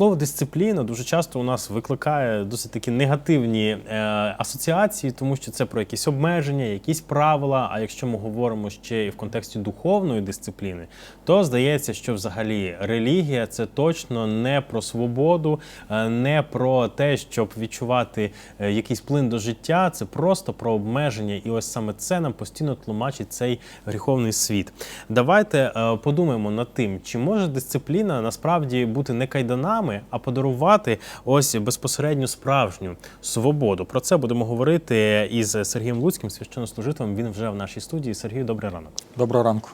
Слово дисципліна дуже часто у нас викликає досить такі негативні е, асоціації, тому що це про якісь обмеження, якісь правила. А якщо ми говоримо ще і в контексті духовної дисципліни, то здається, що взагалі релігія це точно не про свободу, е, не про те, щоб відчувати е, якийсь плин до життя. Це просто про обмеження. І ось саме це нам постійно тлумачить цей гріховний світ. Давайте подумаємо над тим, чи може дисципліна насправді бути не кайданами, а подарувати ось безпосередню справжню свободу. Про це будемо говорити із Сергієм Луцьким, священнослужителем. Він вже в нашій студії. Сергій, добрий ранок. Доброго ранку.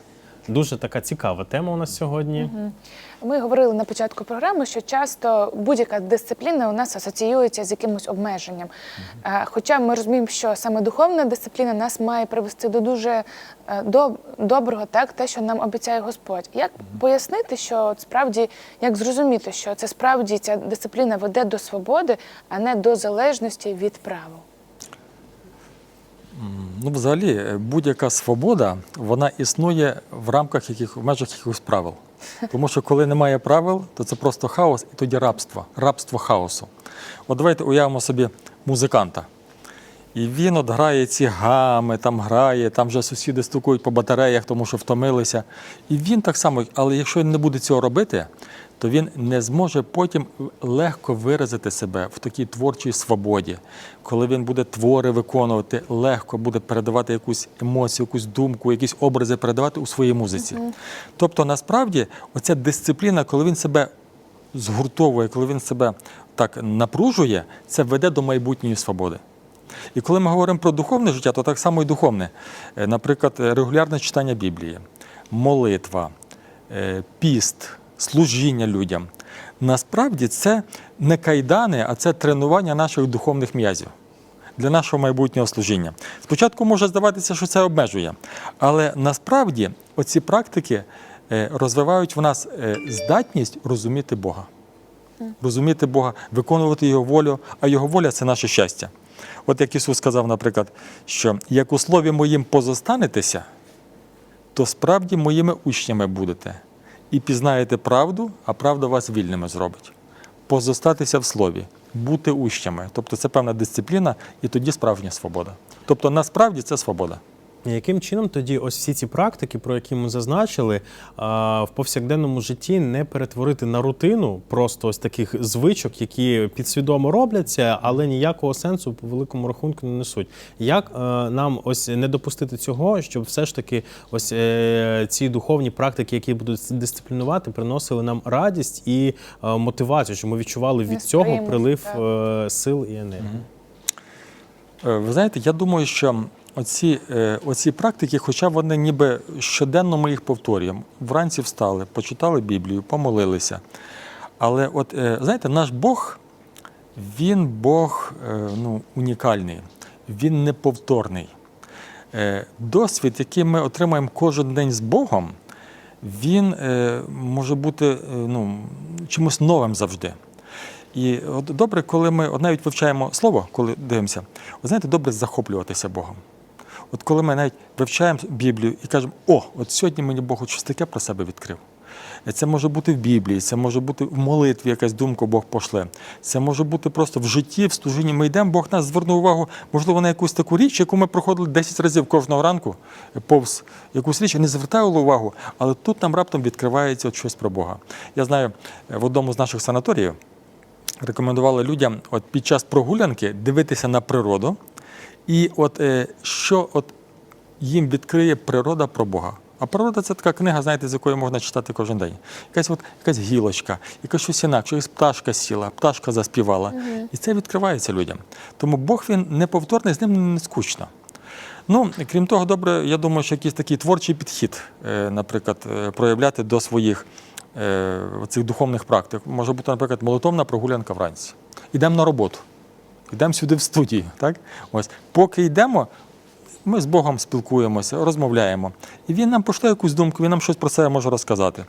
Дуже така цікава тема у нас сьогодні. Ми говорили на початку програми, що часто будь-яка дисципліна у нас асоціюється з якимось обмеженням. Е, Хоча ми розуміємо, що саме духовна дисципліна нас має привести до дуже е, до доброго, так те, що нам обіцяє Господь. Як пояснити, що от справді як зрозуміти, що це справді ця дисципліна веде до свободи, а не до залежності від правил? Ну, взагалі, е, будь-яка свобода вона існує в рамках яких в межах якихось правил. Тому що коли немає правил, то це просто хаос і тоді рабство, рабство хаосу. От давайте уявимо собі музиканта. І він от грає ці гами, там грає, там вже сусіди стукають по батареях, тому що втомилися. І він так само, але якщо він не буде цього робити, то він не зможе потім легко виразити себе в такій творчій свободі. Коли він буде твори виконувати, легко буде передавати якусь емоцію, якусь думку, якісь образи передавати у своїй музиці. Тобто, насправді, оця дисципліна, коли він себе згуртовує, коли він себе так напружує, це веде до майбутньої свободи. І коли ми говоримо про духовне життя, то так само і духовне. Е, Наприклад, е, регулярне читання Біблії, молитва, е, піст, служіння людям. Насправді це не кайдани, а це тренування наших духовних м'язів для нашого майбутнього служіння. Спочатку може здаватися, що це обмежує, але насправді оці практики розвивають в нас здатність розуміти Бога. Розуміти Бога, виконувати Його волю, а Його воля це наше щастя. От як Ісус сказав, наприклад, що як у слові моїм позостанетеся, то справді моїми учнями будете. І пізнаєте правду, а правда вас вільними зробить. Позостатися в слові, бути учнями. Тобто це певна дисципліна, і тоді справжня свобода. Тобто насправді це свобода. Яким чином тоді ось всі ці практики, про які ми зазначили, в повсякденному житті не перетворити на рутину, просто ось таких звичок, які підсвідомо робляться, але ніякого сенсу по великому рахунку не несуть. Як е, нам ось не допустити цього, щоб все ж таки ось е, ці духовні практики, які будуть дисциплінувати, приносили нам радість і е, мотивацію, щоб ми відчували від цього прилив так. сил і енергії? Ви знаєте, я думаю, що оці, е, оці практики, хоча вони ніби щоденно ми їх повторюємо. Вранці встали, почитали Біблію, помолилися. Але от е, знаєте, наш Бог, він Бог е, ну, унікальний, він неповторний. Досвід, який ми отримаємо кожен день з Богом, він може бути ну, чимось новим завжди. І от добре, коли ми от навіть вивчаємо слово, коли дивимося, от знаєте, добре захоплюватися Богом. От коли ми навіть вивчаємо Біблію і кажемо, о, от сьогодні мені Бог щось таке про себе відкрив. Це може бути в Біблії, це може бути в молитві, якась думка Бог пошле. Це може бути просто в житті, в служінні. Ми йдемо, Бог нас звернув увагу, можливо, на якусь таку річ, яку ми проходили 10 разів кожного ранку, повз якусь річ, і не звертали увагу, але тут нам раптом відкривається щось про Бога. Я знаю, в одному з наших санаторіїв рекомендували людям от під час прогулянки дивитися на природу, і от е, що от їм відкриє природа про Бога. А природа це така книга, знаєте, з якої можна читати кожен день. Якась от якась гілочка, якась щось інакше, якась пташка сіла, пташка заспівала. І це відкривається людям. Тому Бог він неповторний, з ним не скучно. Ну, крім того, добре, я думаю, що якийсь такий творчий підхід, е, наприклад, е, проявляти до своїх цих духовних практик. Може бути, наприклад, молитовна прогулянка вранці. Йдемо на роботу, йдемо сюди в студію. Так? Ось. Поки йдемо, ми з Богом спілкуємося, розмовляємо. І він нам пошле якусь думку, він нам щось про себе може розказати.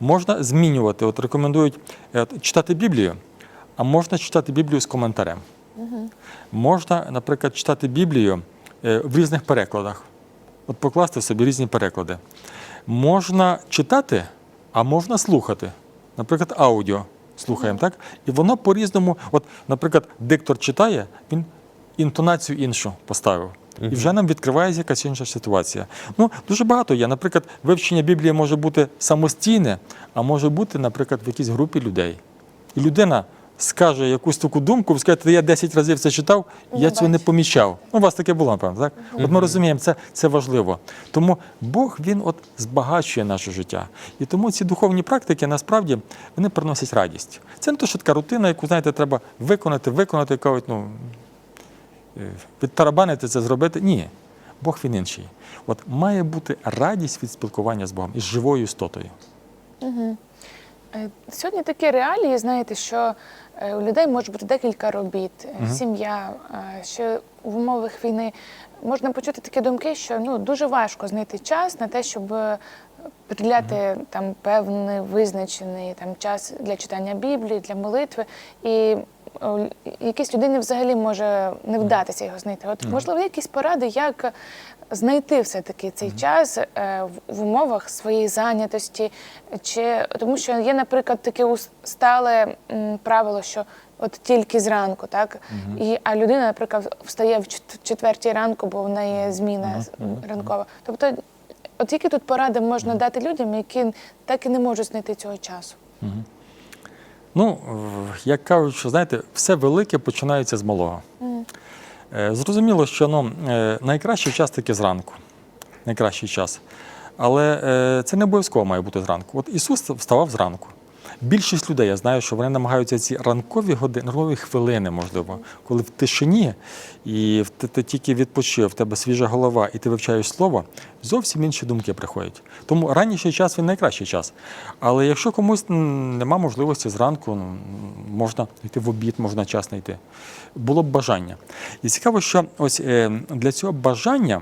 Можна змінювати, от рекомендують е, от, читати Біблію, а можна читати Біблію з коментарем. Можна, наприклад, читати Біблію е, в різних перекладах. От покласти собі різні переклади. Можна читати, а можна слухати. Наприклад, аудіо. Слухаємо, так? І воно по-різному, от, наприклад, диктор читає, він інтонацію іншу поставив. І вже нам відкривається якась інша ситуація. Ну, дуже багато є. Наприклад, вивчення Біблії може бути самостійне, а може бути, наприклад, в якійсь групі людей. І людина скаже якусь таку думку, ви скажете, я 10 разів це читав, Не я цього не помічав. Ну, у вас таке було, напевно, так? От ми розуміємо, це, це важливо. Тому Бог він от збагачує наше життя. І тому ці духовні практики насправді вони приносять радість. Це не то, що така рутина, яку знаєте, треба виконати, виконати, кажуть, ну е, відтарабанити це зробити. Ні. Бог він інший. От має бути радість від спілкування з Богом із живою істотою. Е, Сьогодні такі реалії, знаєте, що у людей може бути декілька робіт, е, сім'я, ще що в умовах війни можна почути такі думки, що ну дуже важко знайти час на те, щоб е, приділяти там певний визначений там час для читання Біблії, для молитви. І о, якійсь людині взагалі може не вдатися його знайти. От можливо, якісь поради, як знайти все-таки цей час е, в, в умовах своєї зайнятості, чи тому, що є, наприклад, таке ус- стале м, правило, що от тільки зранку, так і а людина, наприклад, встає в чет- четвертій ранку, бо в неї зміна з- ранкова. Тобто, от які тут поради можна дати людям, які так і не можуть знайти цього часу? Ну, як кажуть, що знаєте, все велике починається з малого. Е, Зрозуміло, що ну, е, найкращий час таки зранку. Найкращий час. Але е, це не обов'язково має бути зранку. От Ісус вставав зранку. Більшість людей, я знаю, що вони намагаються ці ранкові години, ранкові хвилини, можливо, коли в тишині і ти, ти тільки відпочив, в тебе свіжа голова, і ти вивчаєш слово, зовсім інші думки приходять. Тому ранніший час він найкращий час. Але якщо комусь нема можливості зранку, можна йти в обід, можна час знайти. Було б бажання. І цікаво, що ось е, для цього бажання.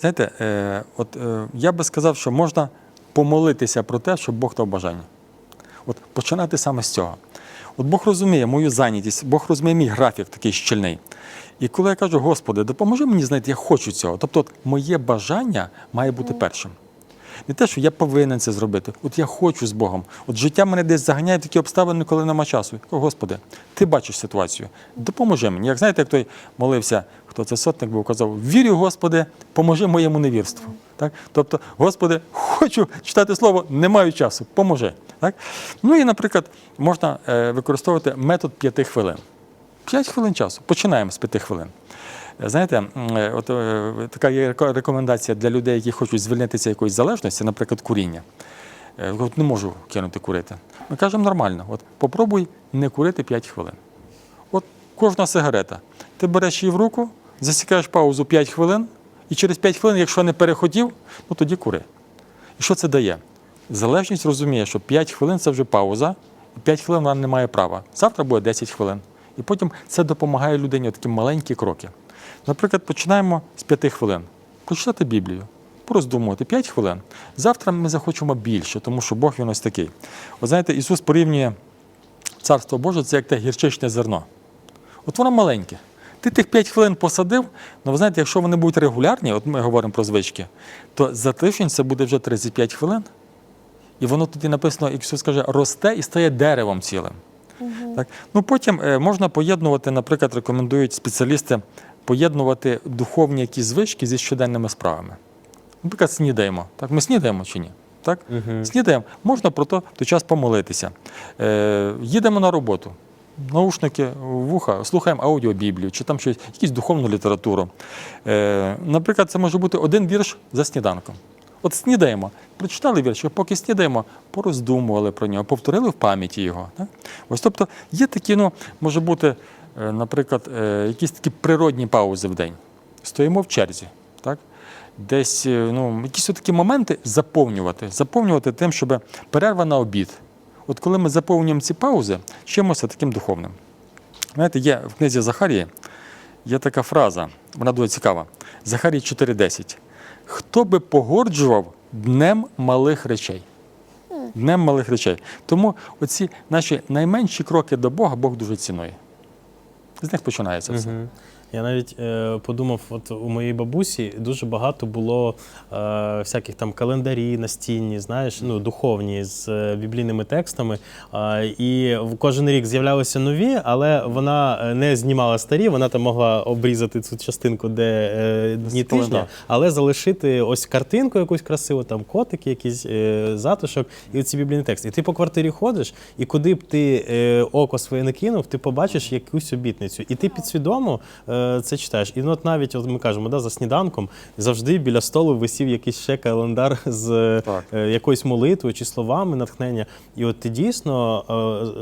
Знаєте, е, от е, я би сказав, що можна помолитися про те, щоб Бог дав бажання. От починати саме з цього. От Бог розуміє мою зайнятість, Бог розуміє мій графік такий щільний. І коли я кажу, Господи, допоможи мені знайти, я хочу цього. Тобто, от, моє бажання має бути першим. Не те, що я повинен це зробити. От я хочу з Богом. От життя мене десь заганяє в такі обставини, коли нема часу. Господи, ти бачиш ситуацію. Допоможи мені. Як знаєте, як той молився, хто це сотник був, казав: Вірю, Господи, поможи моєму невірству. Так? Тобто, Господи, хочу читати слово, не маю часу, поможи. Так? Ну і, наприклад, можна е, використовувати метод п'яти хвилин. П'ять хвилин часу. Починаємо з п'яти хвилин. Знаєте, е, от е, така є рекомендація для людей, які хочуть звільнитися якоїсь залежності, наприклад, куріння. Е, От не можу кинути курити. Ми кажемо нормально. От попробуй не курити 5 хвилин. От кожна сигарета. Ти береш її в руку, засікаєш паузу 5 хвилин, і через 5 хвилин, якщо не перехотів, ну тоді кури. І що це дає? Залежність розуміє, що 5 хвилин це вже пауза, і 5 хвилин вона не має права. Завтра буде 10 хвилин. І потім це допомагає людині такі маленькі кроки. Наприклад, починаємо з 5 хвилин. Прочитати Біблію, пороздумувати 5 хвилин. Завтра ми захочемо більше, тому що Бог він ось такий. От знаєте, Ісус порівнює Царство Боже це як те гірчичне зерно. От воно маленьке. Ти тих 5 хвилин посадив, ну ви знаєте, якщо вони будуть регулярні, от ми говоримо про звички, то за тиждень це буде вже 35 хвилин. І воно тоді написано, як Ісус каже, росте і стає деревом цілим. Так? Ну, потім е, можна поєднувати, наприклад, рекомендують спеціалісти поєднувати духовні якісь звички зі щоденними справами. Наприклад, снідаємо. Так, ми снідаємо чи ні? Так? Снідаємо, можна про то той час помолитися. Е, їдемо на роботу. Наушники вуха, слухаємо аудіобіблію чи там щось, якусь духовну літературу. Е, наприклад, це може бути один вірш за сніданком. От снідаємо, прочитали вірш, а поки снідаємо, пороздумували про нього, повторили в пам'яті його. Так? Ось, тобто є такі, ну, може бути, наприклад, е, якісь такі природні паузи в день. Стоїмо в черзі. Так? Десь е, ну, якісь такі моменти заповнювати, заповнювати тим, щоб перерва на обід. От коли ми заповнюємо ці паузи чимось таким духовним. Знаєте, є в книзі Захарії є така фраза, вона дуже цікава. Захарій 4.10. Хто би погоджував днем малих речей? Днем малих речей. Тому оці наші найменші кроки до Бога Бог дуже цінує. З них починається все. Я навіть е, подумав, от у моїй бабусі дуже багато було е, всяких там календарі настінні, знаєш, ну духовні з е, біблійними текстами. Е, і в кожен рік з'являлися нові, але вона е, не знімала старі. Вона там могла обрізати цю частинку, де е, дні тижня, але залишити ось картинку якусь красиву, там котик, якийсь е, затишок, і оці біблійні тексти. І ти по квартирі ходиш, і куди б ти е, око своє не кинув, ти побачиш якусь обітницю. І ти підсвідомо е, це читаєш. І ну, от навіть от ми кажемо, да, за сніданком завжди біля столу висів якийсь ще календар з Так. е, якоюсь молитвою чи словами натхнення. І от ти дійсно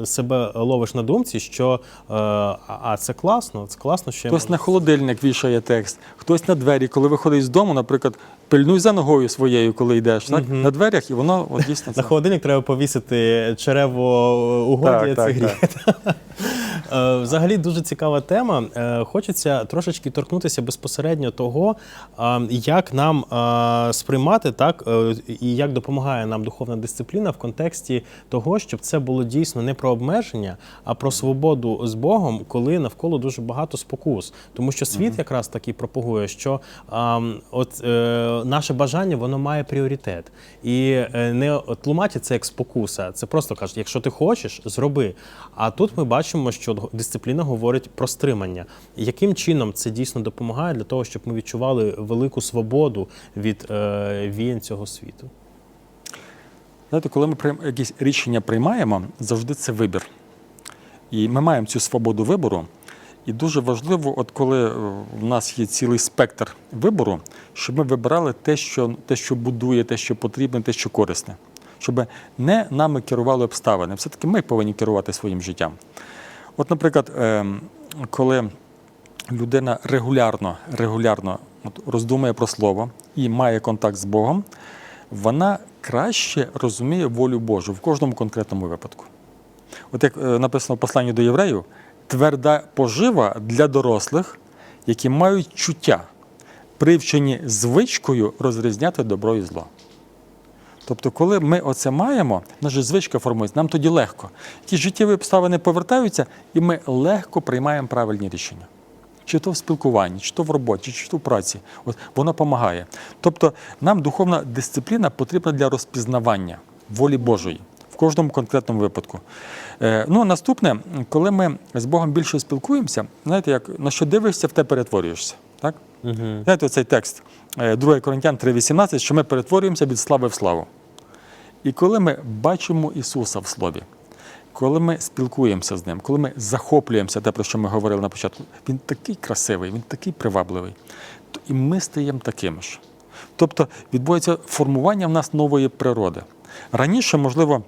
е, себе ловиш на думці, що е, а, це класно, це класно, що я Хтось можу на холодильник вішає текст, хтось на двері, коли виходить з дому, наприклад, пильнуй за ногою своєю, коли йдеш, так? На дверях, і воно от, дійсно. На холодильник треба повісити черево угодя, Так, це так, гріх. Е, Взагалі дуже цікава тема. Е, Хочеться трошечки торкнутися безпосередньо того, як нам сприймати так, е, і як допомагає нам духовна дисципліна в контексті того, щоб це було дійсно не про обмеження, а про свободу з Богом, коли навколо дуже багато спокус. Тому що світ якраз таки пропагує, що от е, наше бажання воно має пріоритет. І е, не тлумачить це як спокуса. Це просто кажуть, якщо ти хочеш, зроби. А тут ми бачимо, що дисципліна говорить про стримання. Яким чином це дійсно допомагає для того, щоб ми відчували велику свободу від е, віянь цього світу? Знаєте, коли ми якісь рішення приймаємо, завжди це вибір. І ми маємо цю свободу вибору. І дуже важливо, от коли е, в нас є цілий спектр вибору, щоб ми вибирали те, що, те, що будує, те, що потрібне, те, що корисне. Щоб не нами керували обставини. Все-таки ми повинні керувати своїм життям. От, наприклад, ем, коли людина регулярно, регулярно роздумує про слово і має контакт з Богом, вона краще розуміє волю Божу в кожному конкретному випадку. От як е, написано в посланні до євреїв, тверда пожива для дорослих, які мають чуття, привчені звичкою розрізняти добро і зло. Тобто, коли ми оце маємо, наша звичка формується, нам тоді легко. Ті життєві обставини повертаються, і ми легко приймаємо правильні рішення. Чи то в спілкуванні, чи то в роботі, чи то в праці. От воно допомагає. Тобто, нам духовна дисципліна потрібна для розпізнавання волі Божої в кожному конкретному випадку. Е, ну, наступне, коли ми з Богом більше спілкуємося, знаєте, як на що дивишся, в те перетворюєшся. Так? Угу. Знаєте, цей текст е, 2 Коринтян 3,18, що ми перетворюємося від слави в славу. І коли ми бачимо Ісуса в Слові, коли ми спілкуємося з Ним, коли ми захоплюємося, те, про що ми говорили на початку, Він такий красивий, він такий привабливий, то і ми стаємо такими ж. Тобто відбувається формування в нас нової природи. Раніше, можливо,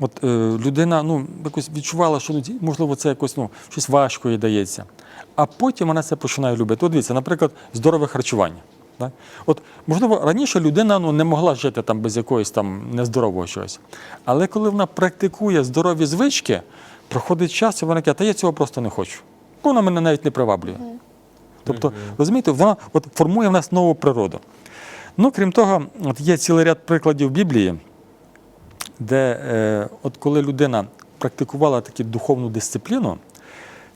От е, людина ну, якось відчувала, що ну, можливо це якось ну, щось важко їй дається. А потім вона це починає любити. От дивіться, наприклад, здорове харчування. Так? От, можливо, раніше людина ну, не могла жити там без якоїсь там нездорового чогось. Але коли вона практикує здорові звички, проходить час, і вона каже, та я цього просто не хочу. Вона мене навіть не приваблює. Тобто, розумієте, вона от, формує в нас нову природу. Ну, крім того, от є цілий ряд прикладів Біблії, де е, от коли людина практикувала таку духовну дисципліну,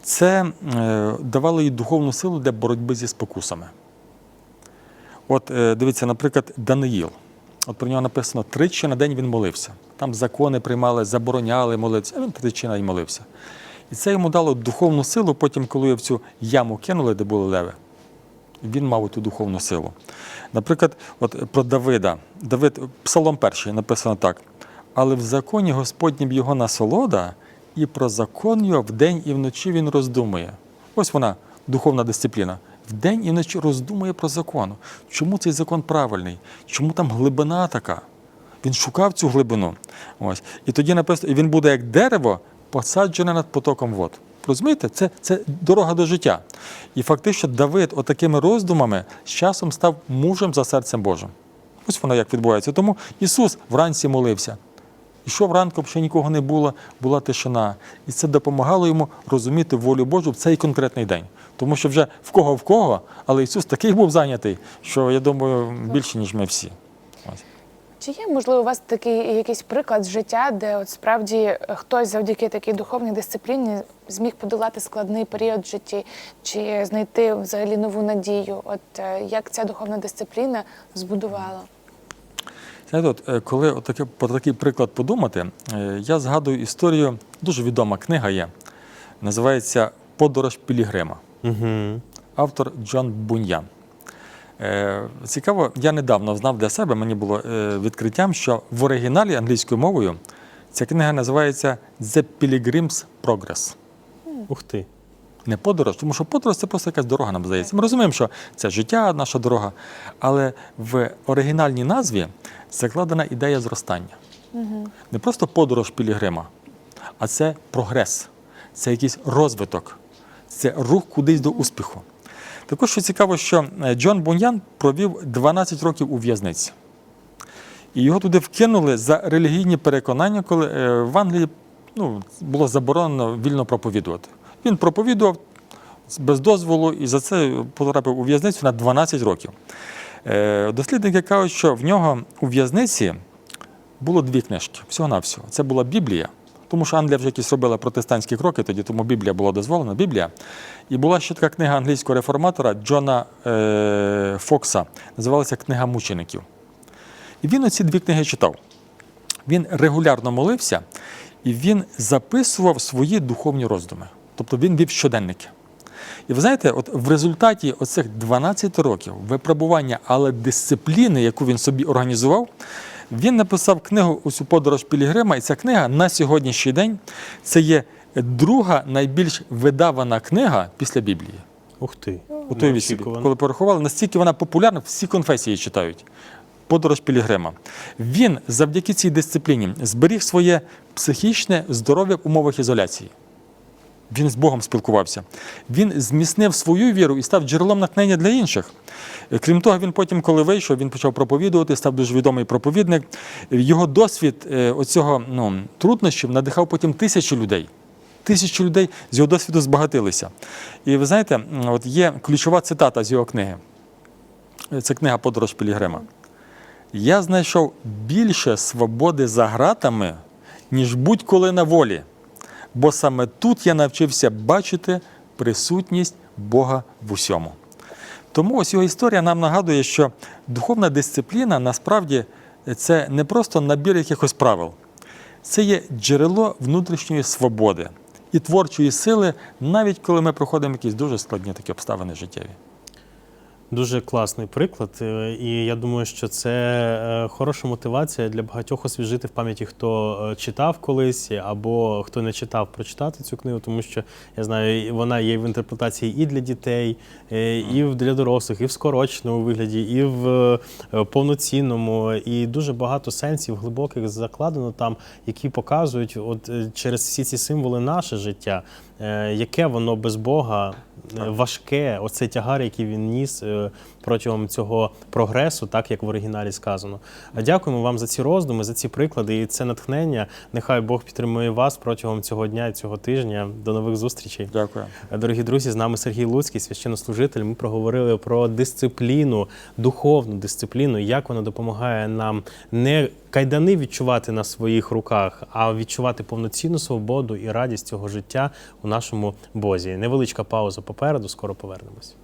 це е, давало їй духовну силу для боротьби зі спокусами. От е, дивіться, наприклад, Даниїл. От про нього написано, тричі на день він молився. Там закони приймали, забороняли молитися, а він тричі на день молився. І це йому дало духовну силу, потім, коли його в цю яму кинули, де були леви, він мав ту духовну силу. Наприклад, от про Давида. Давид, Псалом перший написано так. Але в законі Господнім його насолода, і про закон його вдень і вночі він роздумує. Ось вона, духовна дисципліна. Вдень і вночі роздумує про закон. Чому цей закон правильний? Чому там глибина така? Він шукав цю глибину. Ось. І тоді написано, і він буде як дерево, посаджене над потоком вод. Розумієте, це, це дорога до життя. І фактично Давид отакими роздумами з часом став мужем за серцем Божим. Ось воно як відбувається. Тому Ісус вранці молився. Ішов ранком, ще нікого не було, була тишина. І це допомагало йому розуміти волю Божу в цей конкретний день. Тому що вже в кого в кого, але Ісус такий був зайнятий, що я думаю, більше, ніж ми всі. Чи є можливо у вас такий якийсь приклад життя, де от справді е, хтось завдяки такій духовній дисципліні зміг подолати складний період в житті, чи знайти взагалі нову надію? От е, як ця духовна дисципліна збудувала? Знаєте, от, е, коли от таке, про такий приклад подумати, е, я згадую історію, дуже відома книга є, називається Подорож Пілігрима. Угу. автор Джон Буньян. Е, Цікаво, я недавно знав для себе, мені було е, відкриттям, що в оригіналі англійською мовою ця книга називається The Pilgrim's Progress. Ух ти. Не подорож, тому що подорож це просто якась дорога, нам здається. Ми розуміємо, що це життя, наша дорога. Але в оригінальній назві закладена ідея зростання. Не просто подорож Пілігрима, а це прогрес, це якийсь розвиток, це рух кудись до успіху. Також що цікаво, що е, Джон Буньян провів 12 років у в'язниці. І його туди вкинули за релігійні переконання, коли е, в Англії ну, було заборонено вільно проповідувати. Він проповідував без дозволу і за це потрапив у в'язницю на 12 років. Е, Дослідники кажуть, що в нього у в'язниці було дві книжки, всього-навсього. Це була Біблія, тому що Англія вже якісь робила протестантські кроки, тоді тому Біблія була дозволена, Біблія. І була ще така книга англійського реформатора Джона е, Фокса, називалася Книга мучеників. І він оці дві книги читав. Він регулярно молився і він записував свої духовні роздуми. Тобто він вів щоденники. І ви знаєте, от в результаті оцих 12 років випробування, але дисципліни, яку він собі організував, він написав книгу «Усю подорож Пілігрима, і ця книга на сьогоднішній день це є друга найбільш видавана книга після Біблії. Ух ти. Уявіть собі, Неочікувано. коли порахували, настільки вона популярна, всі конфесії читають. Подорож Пілігрима. Він завдяки цій дисципліні зберіг своє психічне здоров'я в умовах ізоляції. Він з Богом спілкувався. Він зміцнив свою віру і став джерелом натхнення для інших. Е, Крім того, він потім, коли вийшов, він почав проповідувати, став дуже відомий проповідник. Його досвід е, оцього ну, труднощів надихав потім тисячі людей. Тисячі людей з його досвіду збагатилися. І ви знаєте, от є ключова цитата з його книги. Е, Це книга Подорож Пілігрима. Я знайшов більше свободи за ґратами, ніж будь-коли на волі, бо саме тут я навчився бачити присутність Бога в усьому. Тому ось його історія нам нагадує, що духовна дисципліна насправді це не просто набір якихось правил, це є джерело внутрішньої свободи і творчої сили, навіть коли ми проходимо якісь дуже складні такі обставини життєві. Дуже класний приклад, е, і я думаю, що це е, хороша мотивація для багатьох освіжити в пам'яті, хто е, читав колись або хто не читав, прочитати цю книгу, тому що я знаю, вона є в інтерпретації і для дітей, і для дорослих, і в скороченому вигляді, і в повноцінному. І дуже багато сенсів глибоких закладено там, які показують, от через всі ці символи наше життя, яке воно без Бога е, важке, оцей тягар, який він ніс е, протягом цього прогресу, так як в оригіналі сказано. Дякуємо вам за ці роздуми, за ці приклади і це натхнення. Нехай Бог підтримує вас протягом цього дня і цього тижня. До нових зустрічей. Дякую. Дорогі друзі, з нами Сергій Луцький, священнослужитель. Ми проговорили про дисципліну, духовну дисципліну, як вона допомагає нам не кайдани відчувати на своїх руках, а відчувати повноцінну свободу і радість цього життя у нашому Бозі. Невеличка пауза попереду, скоро повернемось.